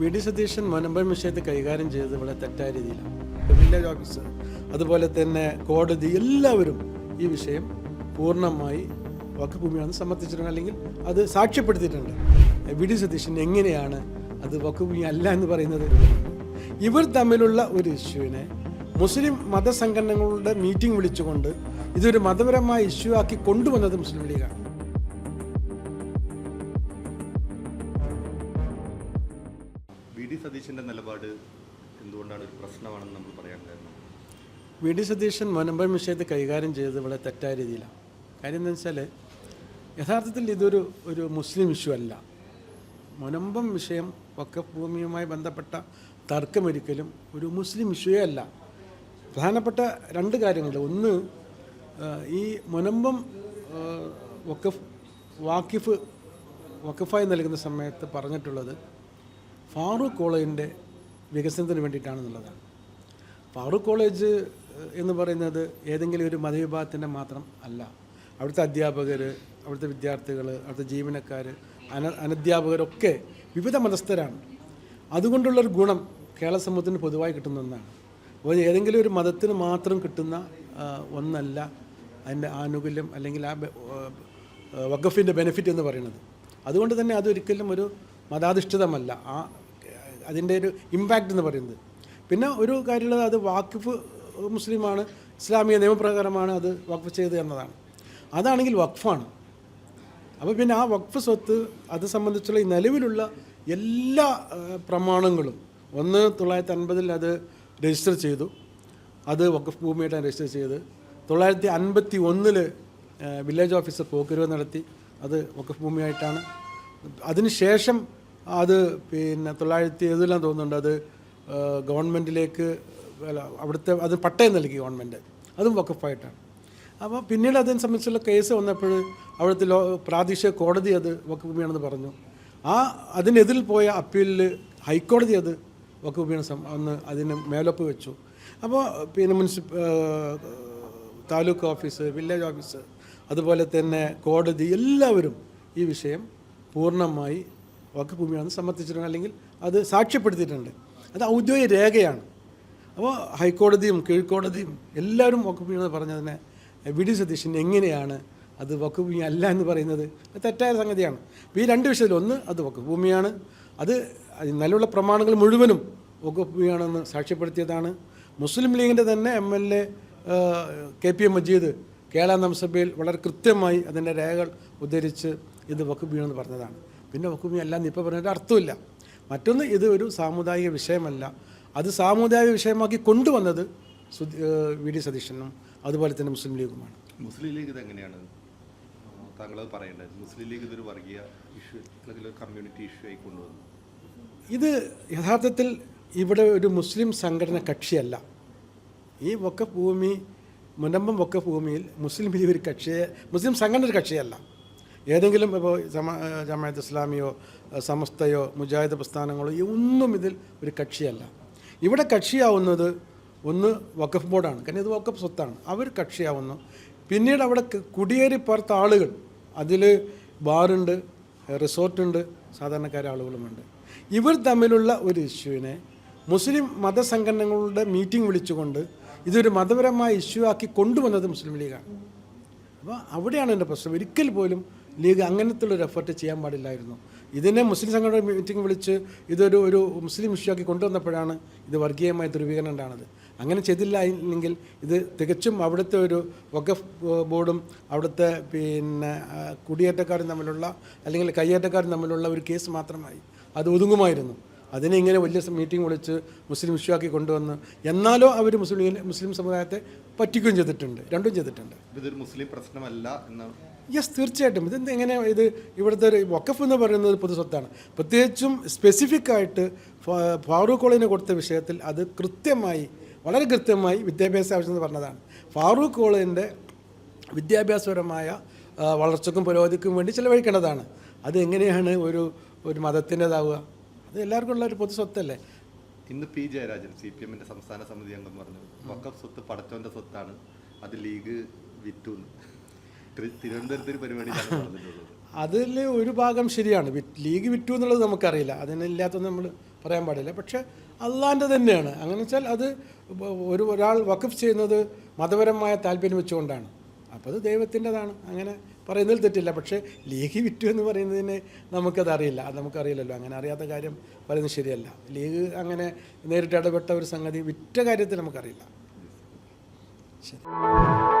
V D Satheesan മുനമ്പൻ വിഷയത്തെ കൈകാര്യം ചെയ്തത് വളരെ തെറ്റായ രീതിയിലാണ്. വില്ലേജ് ഓഫീസർ അതുപോലെ തന്നെ കോടതി എല്ലാവരും ഈ വിഷയം പൂർണമായി വക്കുഭൂമിയാണ് സമ്മതിച്ചിട്ടുണ്ട്. അല്ലെങ്കിൽ അത് സാക്ഷ്യപ്പെടുത്തിയിട്ടുണ്ട്. വി ഡി സതീശൻ എങ്ങനെയാണ് അത് വക്കുഭൂമി അല്ല എന്ന് പറയുന്നത്? ഇവർ തമ്മിലുള്ള ഒരു ഇഷ്യൂവിനെ മുസ്ലിം മതസംഘടനകളുടെ മീറ്റിംഗ് വിളിച്ചുകൊണ്ട് ഇതൊരു മതപരമായ ഇഷ്യൂ ആക്കി കൊണ്ടുവന്നത് മുസ്ലിം ലീഗാണ്. വി ഡി സതീശന്റെ നിലപാട് എന്തുകൊണ്ടാണ് ഒരു പ്രശ്നമാണെന്ന് നമ്മൾ പറയാൻ കാരണം? വി ഡി സതീശൻ മുനമ്പൻ വിഷയത്തെ കൈകാര്യം ചെയ്തത് വളരെ തെറ്റായ രീതിയിലാണ്. കാര്യം എന്താ വെച്ചാൽ യഥാർത്ഥത്തിൽ ഇതൊരു ഒരു മുസ്ലിം ഇഷ്യൂ അല്ല. മുനമ്പം വിഷയം വക്കഫ് ഭൂമിയുമായി ബന്ധപ്പെട്ട തർക്കമൊരിക്കലും ഒരു മുസ്ലിം ഇഷ്യൂയേ അല്ല. പ്രധാനപ്പെട്ട രണ്ട് കാര്യങ്ങൾ. ഒന്ന് ഈ മുനമ്പം വക്കഫ് വാക്കിഫ് വക്കഫായി നൽകുന്ന സമയത്ത് പറഞ്ഞിട്ടുള്ളത് ഫാറൂഖ് കോളേജിന്റെ വികസനത്തിന് വേണ്ടിയിട്ടാണെന്നുള്ളതാണ്. ഫാറൂഖ് കോളേജ് എന്ന് പറയുന്നത് ഏതെങ്കിലും ഒരു മതവിഭാഗത്തിന്റെ മാത്രം അല്ല. അവിടുത്തെ അധ്യാപകർ അവിടുത്തെ വിദ്യാർത്ഥികൾ അവിടുത്തെ ജീവനക്കാർ അന അനധ്യാപകരൊക്കെ വിവിധ മതസ്ഥരാണ്. അതുകൊണ്ടുള്ളൊരു ഗുണം കേരള സമൂഹത്തിന് പൊതുവായി കിട്ടുന്ന ഒന്നാണ്. അപ്പോൾ ഏതെങ്കിലും ഒരു മതത്തിന് മാത്രം കിട്ടുന്ന ഒന്നല്ല അതിന്റെ ആനുകൂല്യം അല്ലെങ്കിൽ ആ വഖഫിന്റെ ബെനിഫിറ്റ് എന്ന് പറയുന്നത്. അതുകൊണ്ട് തന്നെ അതൊരിക്കലും ഒരു മതാധിഷ്ഠിതമല്ല. ആ അതിന്റെ ഒരു ഇമ്പാക്റ്റ് എന്ന് പറയുന്നത്. പിന്നെ ഒരു കാര്യമുള്ളത് അത് വാക്കിഫ് മുസ്ലിമാണ് ഇസ്ലാമിക നിയമപ്രകാരമാണ് അത് വഖഫ് ചെയ്ത് എന്നതാണ്. അതാണെങ്കിൽ വഖഫാണ്. അപ്പോൾ പിന്നെ ആ വഖഫ് സ്വത്ത് അത് സംബന്ധിച്ചുള്ള ഈ നിലവിലുള്ള എല്ലാ പ്രമാണങ്ങളും ഒന്ന് തൊള്ളായിരത്തി അൻപതിൽ അത് രജിസ്റ്റർ ചെയ്തു. അത് വഖഫ് ഭൂമിയായിട്ട് രജിസ്റ്റർ ചെയ്ത് തൊള്ളായിരത്തി അൻപത്തി ഒന്നിൽ വില്ലേജ് ഓഫീസർ പോക്കുരുവ് നടത്തി അത് വഖഫ് ഭൂമിയായിട്ടാണ്. അതിനുശേഷം അത് പിന്നെ തൊള്ളായിരത്തി എഴുതിലാന്ന് തോന്നുന്നുണ്ട് അത് ഗവൺമെന്റിലേക്ക് അവിടുത്തെ അത് പട്ടയം നൽകി ഗവൺമെന്റ് അതും വക്കഫായിട്ടാണ് അപ്പോൾ പിന്നീട് അതിനെ സംബന്ധിച്ചുള്ള കേസ് വന്നപ്പോൾ അവിടുത്തെ ലോ പ്രാദേശിക കോടതി അത് വക്കഭൂമിയാണെന്ന് പറഞ്ഞു. ആ അതിനെതിരിൽ പോയ അപ്പീലിൽ ഹൈക്കോടതി അത് വക്കഭൂമിയാണ് അന്ന് അതിന് മേലൊപ്പ് വെച്ചു. അപ്പോൾ പിന്നെ മുനിസിപ്പ താലൂക്ക് ഓഫീസ് വില്ലേജ് ഓഫീസ് അതുപോലെ തന്നെ കോടതി എല്ലാവരും ഈ വിഷയം പൂർണമായി വഖഫ് ഭൂമിയാണ് സമ്മതിച്ചിട്ടുണ്ട് അല്ലെങ്കിൽ അത് സാക്ഷ്യപ്പെടുത്തിയിട്ടുണ്ട്. അത് ഔദ്യോഗിക രേഖയാണ്. അപ്പോൾ ഹൈക്കോടതിയും കീഴ്ക്കോടതിയും എല്ലാവരും വഖഫ് ഭൂമിയാണെന്ന് പറഞ്ഞതിനെ വി ഡി സതീശൻ എങ്ങനെയാണ് അത് വഖഫ് അല്ല എന്ന് പറയുന്നത്? തെറ്റായ സംഗതിയാണ്. ഈ രണ്ട് വിഷയത്തിൽ ഒന്ന് അത് വക്കുഭൂമിയാണ്. ഭൂമിയാണ് അത് നിലവിലുള്ള പ്രമാണങ്ങൾ മുഴുവനും വഖഫ് ഭൂമിയാണെന്ന് സാക്ഷ്യപ്പെടുത്തിയതാണ്. മുസ്ലിം ലീഗിന്റെ തന്നെ M L A K P M Majeed Kerala നിയമസഭയിൽ വളരെ കൃത്യമായി അതിന്റെ രേഖകൾ ഉദ്ധരിച്ച് ഇത് വഖഫ് ഭൂമിയാണെന്ന് പറഞ്ഞതാണ്. പിന്നെ ഭൂമി അല്ല എന്ന് ഇപ്പോൾ പറഞ്ഞിട്ട് അർത്ഥമില്ല. മറ്റൊന്ന് ഇത് ഒരു സാമുദായിക വിഷയമല്ല. അത് സാമുദായിക വിഷയമാക്കി കൊണ്ടുവന്നത് വി. ഡി. സതീശനും അതുപോലെ തന്നെ മുസ്ലിം ലീഗുമാണ്. മുസ്ലിം ലീഗ് ഇത് എങ്ങനെയാണ് താങ്കൾ അത് പറയേണ്ടത് മുസ്ലിം ലീഗ് ഇതൊരു വർഗീയ ഇഷ്യൂ അല്ലെങ്കിൽ കമ്മ്യൂണിറ്റി ഇഷ്യൂ ആയി കൊണ്ടുവന്നു. ഇത് യഥാർത്ഥത്തിൽ ഇവിടെ ഒരു മുസ്ലിം സംഘടന കക്ഷിയല്ല. ഈ ഒക്കെ ഭൂമി മുനമ്പം ഒക്കെ ഭൂമിയിൽ മുസ്ലിം ലീഗ് ഒരു കക്ഷിയെ മുസ്ലിം സംഘടന ഒരു കക്ഷിയല്ല. ഏതെങ്കിലും ഇപ്പോൾ ജമാ ഇസ്ലാമിയോ സമസ്തയോ മുജാഹിദ് പ്രസ്ഥാനങ്ങളോ ഒന്നും ഇതിൽ ഒരു കക്ഷിയല്ല. ഇവിടെ കക്ഷിയാവുന്നത് ഒന്ന് വഖഫ് ബോർഡാണ്. കാരണം ഇത് വഖഫ് സ്വത്താണ്. അവർ കക്ഷിയാവുന്നു. പിന്നീട് അവിടെ കുടിയേറി ആളുകൾ. അതിൽ ബാറുണ്ട് റിസോർട്ടുണ്ട് സാധാരണക്കാരെ ആളുകളുമുണ്ട്. ഇവർ തമ്മിലുള്ള ഒരു ഇഷ്യൂവിനെ മുസ്ലിം മതസംഘടനകളുടെ മീറ്റിംഗ് വിളിച്ചുകൊണ്ട് ഇതൊരു മതപരമായ ഇഷ്യൂ ആക്കി കൊണ്ടുവന്നത് മുസ്ലിം ലീഗാണ്. അപ്പോൾ അവിടെയാണ് എന്റെ പ്രശ്നം. ഒരിക്കൽ പോലും ലീഗ് അങ്ങനത്തെ ഒരു എഫർട്ട് ചെയ്യാൻ പാടില്ലായിരുന്നു. ഇതിനെ മുസ്ലിം സംഘടന മീറ്റിംഗ് വിളിച്ച് ഇതൊരു ഒരു മുസ്ലിം ഇഷ്യൂ ആക്കി കൊണ്ടുവന്നപ്പോഴാണ് ഇത് വർഗീയമായ ധ്രുവീകരണം ഉണ്ടാകുന്നത്. അങ്ങനെ ചെയ്തില്ല എങ്കിൽ ഇത് തികച്ചും അവിടുത്തെ ഒരു വഖഫ് ബോർഡും അവിടുത്തെ പിന്നെ കുടിയേറ്റക്കാരും തമ്മിലുള്ള അല്ലെങ്കിൽ കയ്യേറ്റക്കാരും തമ്മിലുള്ള ഒരു കേസ് മാത്രമായി. അത് ഒതുങ്ങുമായിരുന്നു. അതിനെ ഇങ്ങനെ വലിയ മീറ്റിംഗ് വിളിച്ച് മുസ്ലിം ഇഷ്യൂ കൊണ്ടുവന്ന് എന്നാലോ അവർ മുസ്ലിം മുസ്ലിം സമുദായത്തെ പറ്റിക്കുകയും ചെയ്തിട്ടുണ്ട്. രണ്ടും ചെയ്തിട്ടുണ്ട്. ഇതൊരു മുസ്ലിം പ്രശ്നമല്ല എന്ന് യെസ് തീർച്ചയായിട്ടും. ഇത് എങ്ങനെ ഇത് ഇവിടുത്തെ ഒരു വക്കഫ് എന്ന് പറയുന്നത് പൊതു സ്വത്താണ്. പ്രത്യേകിച്ചും സ്പെസിഫിക് ആയിട്ട് ഫാറൂഖ് കോളേജിന് കൊടുത്ത വിഷയത്തിൽ അത് കൃത്യമായി വളരെ കൃത്യമായി വിദ്യാഭ്യാസ ആവശ്യം എന്ന് പറഞ്ഞതാണ്. ഫാറൂഖ് കോളേജിന്റെ വിദ്യാഭ്യാസപരമായ വളർച്ചക്കും പുരോഗതിക്കും വേണ്ടി ചിലവഴിക്കേണ്ടതാണ്. അത് എങ്ങനെയാണ് ഒരു ഒരു മതത്തിന്റെതാവുക? അത് എല്ലാവർക്കും ഉള്ള ഒരു പൊതു സ്വത്തല്ലേ? ഇന്ന് പി ജയരാജൻ സി പി എമ്മിന്റെ സംസ്ഥാന സമിതി അംഗം പറഞ്ഞു വക്കഫ് സ്വത്ത് പടച്ചോന്റെ സ്വത്താണ്. അത് ലീഗ് വിറ്റു തിരുവനന്തപുരത്ത് ഒരു പരിപാടിയിലാണ് പറഞ്ഞിട്ടുള്ളത്. അതിൽ ഒരു ഭാഗം ശരിയാണ്. ലീഗ് വിറ്റു എന്നുള്ളത് നമുക്കറിയില്ല. അതിനില്ലാത്തൊന്നും നമ്മൾ പറയാൻ പാടില്ല. പക്ഷേ അള്ളാന്റെ തന്നെയാണ്. അങ്ങനെ വെച്ചാൽ അത് ഒരു ഒരാൾ വഖഫ് ചെയ്യുന്നത് മതപരമായ താല്പര്യം വെച്ചുകൊണ്ടാണ്. അപ്പോൾ അത് ദൈവത്തിന്റെതാണ്. അങ്ങനെ പറയുന്നതിൽ തെറ്റില്ല. പക്ഷേ ലീഗ് വിറ്റു എന്ന് പറയുന്നതിന് നമുക്കതറിയില്ല. അത് നമുക്കറിയില്ലല്ലോ. അങ്ങനെ അറിയാത്ത കാര്യം പറയുന്നത് ശരിയല്ല. ലീഗ് അങ്ങനെ നേരിട്ട് ഇടപെട്ട ഒരു സംഗതി വിറ്റ കാര്യത്തിൽ നമുക്കറിയില്ല. ശരി.